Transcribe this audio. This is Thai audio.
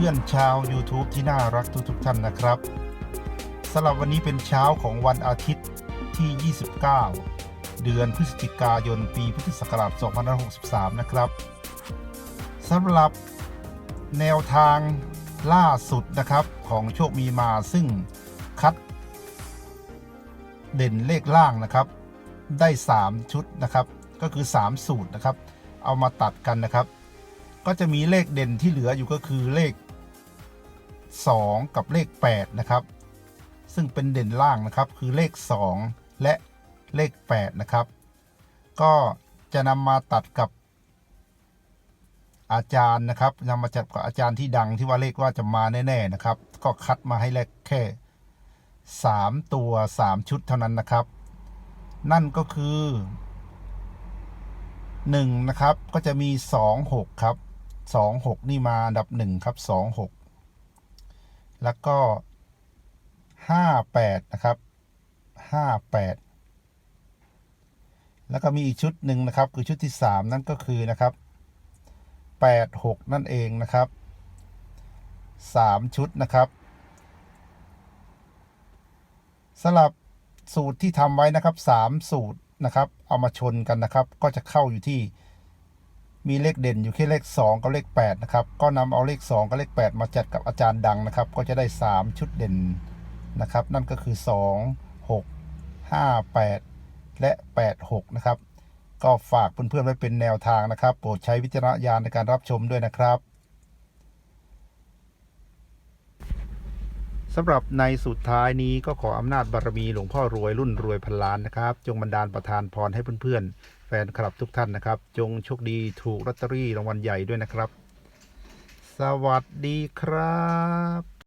ื่อนๆชาว YouTube ที่น่ารักทุกๆท่านนะครับสำหรับวันนี้เป็นเช้าของวันอาทิตย์ที่ 29 เดือนพฤศจิกายนปีพุทธศักราช2563 นะครับสำหรับแนวทางล่าสุดนะครับของโชคมีมาซึ่งคัด เด่นเลขล่างนะครับ ได้ 3 ชุดนะครับ ก็คือ 3 สูตรนะครับ เอามาตัดกันนะครับ ก็จะมีเลขเด่นที่เหลืออยู่ก็คือเลข 2 กับเลข 8 นะครับ ซึ่งเป็นเด่นล่างนะครับคือเลข 2 และเลข 8 นะครับ ก็จะนำมาตัดกับอาจารย์นะครับนำมาจัดกับอาจารย์ที่ดังที่ว่าเลขว่าจะมาแน่ๆนะครับ ก็คัดมาให้เลขแค่ 3 ตัว 3 ชุดเท่านั้นนะครับ นั่นก็คือ1นะครับก็จะมี 2 6 ครับ 2 6 นี่มาอันดับ 1 ครับ 2 6 แล้วก็ 5 8 นะครับ 5 8 แล้วก็มีอีกชุดหนึ่งนะครับ คือชุดที่ 3 นั่นก็คือนะครับ 8 6 นั่นเองนะครับ 3 ชุดนะครับสำหรับสูตรที่ทำไว้นะครับ 3 สูตรนะครับ เอามาชนกันนะครับ ก็จะเข้าอยู่ที่ มีเลขเด่นอยู่แค่เลข 2 กับเลข8นะครับก็นำเอาเลข 2 กับเลข 8 มาจัดกับอาจารย์ดังนะครับ ก็จะได้ 3 ชุดเด่นนะครับ นั่นก็คือ 2 6 5 8 และ 8 6 นะครับ ก็ฝากเพื่อนๆไว้เป็นแนวทางนะครับ โปรดใช้วิจารณญาณในการรับชมด้วยนะครับสำหรับในสุดท้ายนี้ก็ขออำนาจบารมีหลวงพ่อรวยรุ่นรวยพันล้านนะครับ จงบันดาลประทานพรให้เพื่อนๆ แฟนคลับทุกท่านนะครับ จงโชคดีถูกลอตเตอรี่รางวัลใหญ่ด้วยนะครับ สวัสดีครับ